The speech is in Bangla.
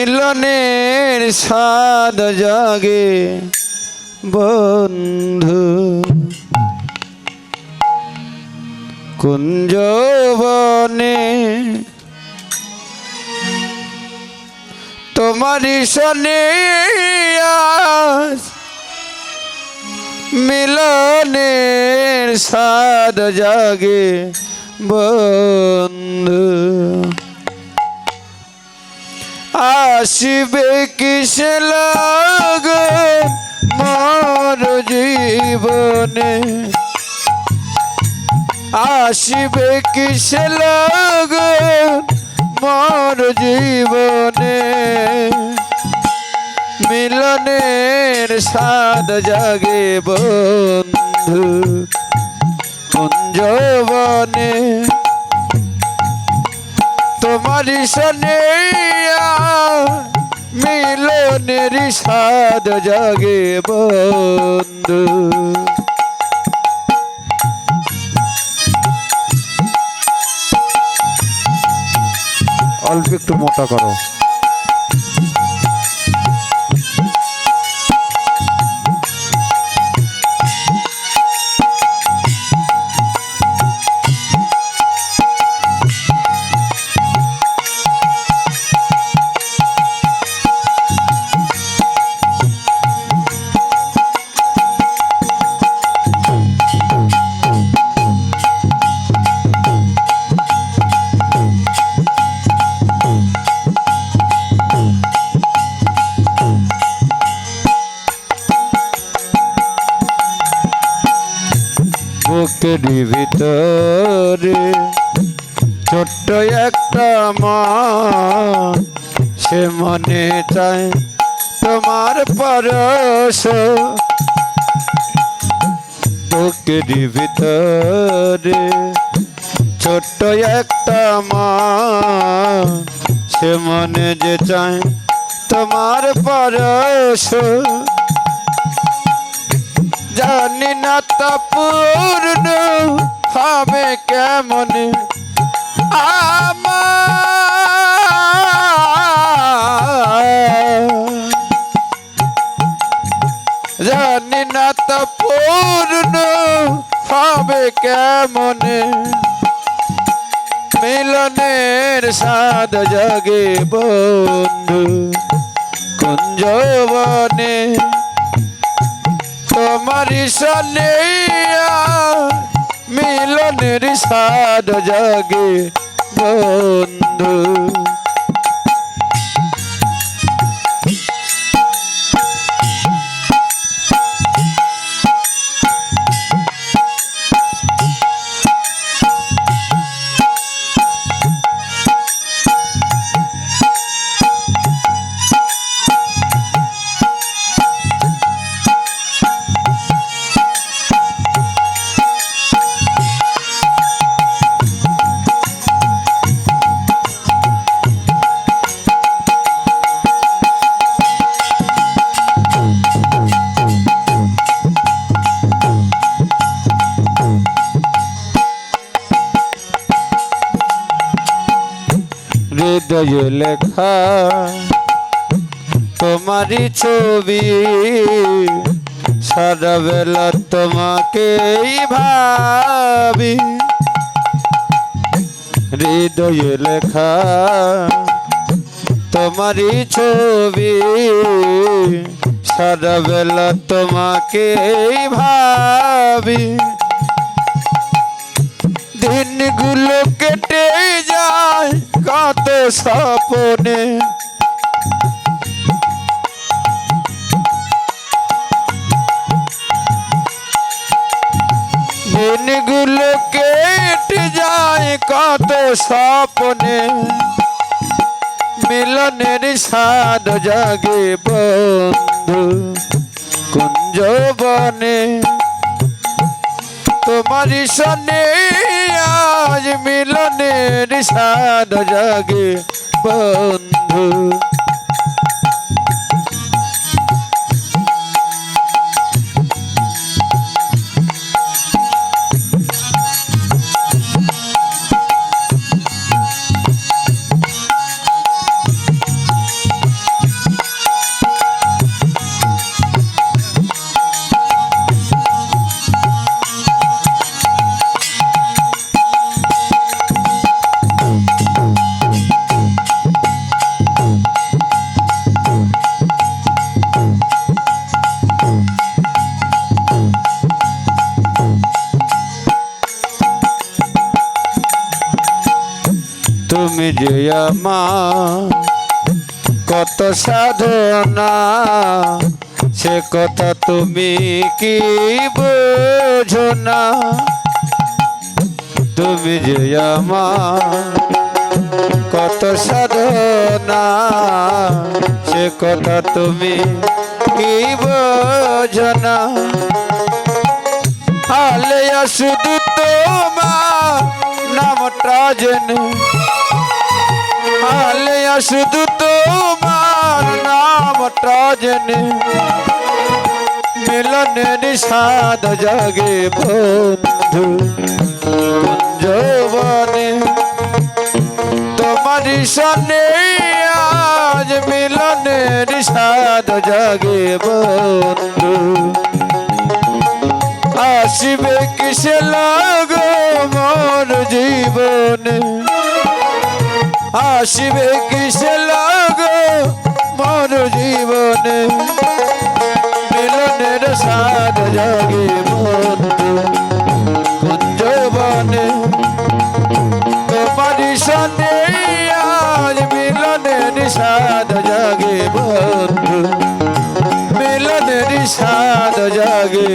মিলনের স্বাদ জাগে বন্ধু। কুঞ্জবনে তোমারই সনে মিলনের স্বাদ জাগে বন্ধু। আসবে কিস লাগে মোর জীবনে? আসবে কিস লাগে মোর জীবনে? মিলনের স্বাদ জাগে বন্ধু কুঞ্জবনে তোমারই সনে মিলনের সাদ জাগে বন্ধু। অল্প একটু মোটা করো। বুকের ভিতরে ছোট্ট একটা মা, সে মনে চায় তোমার পরশ। বুকের ভিতরে ছোট্ট একটা মা, সে মনে যে চায় তোমার পরশ। জানি না তা পূর্ণ হবে কেমন। জানি না তা পূর্ণ হবে কেমন। মিলনের সাদ জাগে বন্ধু কুঞ্জবনে সনে মিলনের সাদ জাগে বন্ধু। লেখা। তোমারই ছবি সারা বেলা তোমাকেই ভাবি। হৃদয় লেখা, তোমারই ছবি সারা বেলা তোমাকেই ভাবি। দিনগুলো কেটে যায় কত স্বপনে দিনগুলো কেটে যায় কত স্বপনে মিলনের স্বাদ জাগে বন্ধু কুঞ্জবনে তোমারি সনে আজ মিলনের সাদ জাগে বন্ধু তুমি যে আমার কত সাধনা, সে কথা তুমি কি বোঝো না? তুমি যে আমার কত সাধনা, সে কথা তুমি কি বোঝো না? আলেয়া, শুধু তোমার নামটা জেনে আলেয়া শুধু তোমার নামটা জেনে মিলনের সাদ জাগে বন্ধু কুঞ্জবনে তোমার সনে আজ মিলনের সাদ জাগে বন্ধু। আসবে কিসে লাগো মোর জীবনে? আসবে কিসে লাগো? মোর জীবনে মিলনের সাদ জাগে বন্ধু। কুঞ্জবনে তোমারি সনে আজ মিলনের সাদ জাগে বন্ধু। মিলনের সাদ জাগে